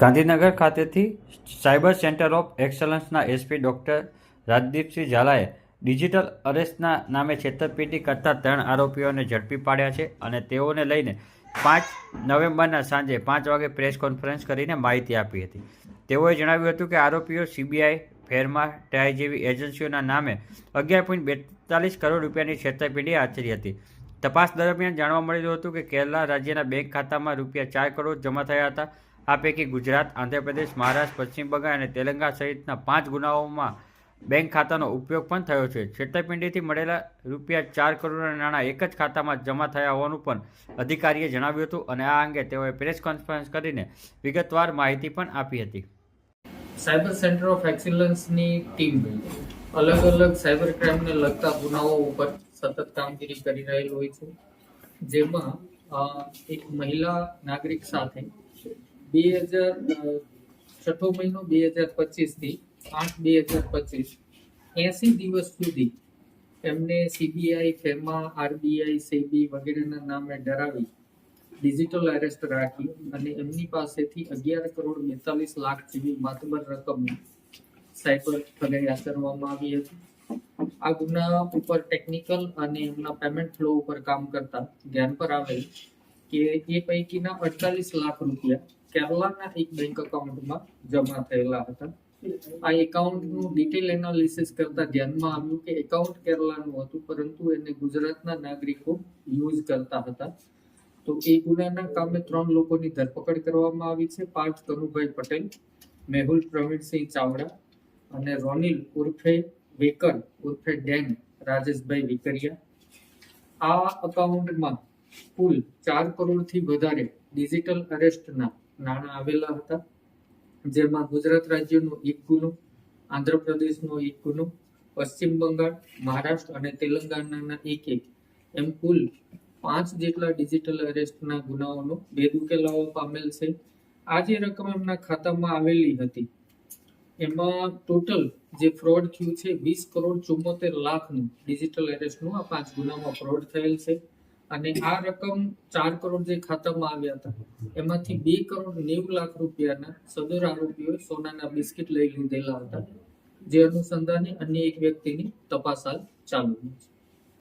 ગાંધીનગર ખાતેથી cyber centre of એક્સલન્સના SP doctor Rajdeepsinh ઝાલાએ ડિજિટલ અરેસ્ટના નામે છેતરપિંડી કરતા ત્રણ આરોપીઓને ઝડપી પાડ્યા છે અને તેઓને લઈને પાંચ નવેમ્બરના સાંજે પાંચ વાગે પ્રેસ કોન્ફરન્સ કરીને માહિતી આપી હતી. તેઓએ જણાવ્યું હતું કે આરોપીઓ સીબીઆઈ, ફેરમા ટાઈ જેવી એજન્સીઓના નામે અગિયાર પોઈન્ટ બેતાલીસ કરોડ રૂપિયાની છેતરપિંડી આચરી હતી. તપાસ દરમિયાન જાણવા મળેલું હતું કે કેરળ રાજ્યના બેંક ખાતામાં રૂપિયા ચાર કરોડ જમા થયા હતા. આ પૈકી ગુજરાત, આંધ્રપ્રદેશ, મહારાષ્ટ્ર, પશ્ચિમ બંગાળ અને તેલંગાણા સહિતના પાંચ ગુનાઓમાં બેંક ખાતાનો ઉપયોગ પણ થયો છે. છેતરપિંડીથી મળેલા રૂપિયા ચાર કરોડના નાણાં એક જ ખાતામાં જમા થયા હોવાનું પણ અધિકારીએ જણાવ્યું હતું અને આ અંગે તેઓએ પ્રેસ કોન્ફરન્સ કરીને વિગતવાર માહિતી પણ આપી હતી. સાયબર સેન્ટર ઓફ એક્સિલન્સની ટીમ અલગ અલગ સાયબર ક્રાઇમને લગતા ગુનાઓ ઉપર સતત કામગીરી કરી રહેલ હોય છે. જેમાં એક મહિલા નાગરિક સાથે બે હજાર છઠ્ઠો મહિનો બે હજાર પચીસથી આઠ બે હજાર પચીસ. એસી દિવસ સુધી એમને સીબીઆઈ ફેમા આરબીઆઈ સેબી વગેરેના નામે ડરાવી ડિજિટલ એરેસ્ટ રાખી અને એમની પાસેથી અગિયાર કરોડ બેતાલીસ લાખ જેવી માતબર રકમ સાયબર ઠગાઈ આચરવામાં આવી હતી. આ ગુના ઉપર ટેકનિકલ અને એમના પેમેન્ટ ફ્લો ઉપર કામ કરતા ધ્યાન પર આવેલ કે એ પૈકીના અડતાલીસ લાખ રૂપિયા કેરલાના એક બેંક અકાઉન્ટમાં જમા થયેલા હતા. આ એકાઉન્ટનું ડિટેલ એનાલિસિસ કરતા ધ્યાનમાં આવ્યું કે એકાઉન્ટ કેરલાનું હતું, પરંતુ એને ગુજરાતના નાગરિકો યુઝ કરતા હતા. તો એ ગુનાના કામે ત્રણ લોકોની ધરપકડ કરવામાં આવી છે. પાર્થ કનુભાઈ પટેલ, મેહુલ પ્રવીણસિંહ ચાવડા અને રોનિલ ઉર્ફે વેકર, ઉર્ફે ડેન, રાજેશભાઈ વિકરિયા. આ અકાઉન્ટમાં કુલ ચાર કરોડથી વધારે ડિજિટલ અરેસ્ટના નાણાં આવેલા હતા. જેમાં ગુજરાત રાજ્યનો એક ગુનો, આંધ્રપ્રદેશનો એક ગુનો, પશ્ચિમ બંગાળ, મહારાષ્ટ્ર અને તેલંગાણાના એક એક. એમ કુલ પાંચ જેટલા ડિજિટલ અરેસ્ટના ગુનાઓનો ભેદ પામેલ છે. આ જે રકમ એમના ખાતામાં આવેલી હતી, એમાં ટોટલ જે ફ્રોડ થયું છે, વીસ કરોડ ચુમ્મોતેર લાખનું ડિજિટલ એરેસ્ટનું આ પાંચ ગુનામાં ફ્રોડ થયેલ છે. અને આ રકમ ચાર કરોડ જે ખાતામાં આવ્યા હતા, એમાંથી બે કરોડ નેવું લાખ રૂપિયાના સદર આરોપીઓએ સોનાના બિસ્કિટ લઈ લીધેલા હતા. જે અનુસંધાને અન્ય એક વ્યક્તિની તપાસ હાલ ચાલુ છે.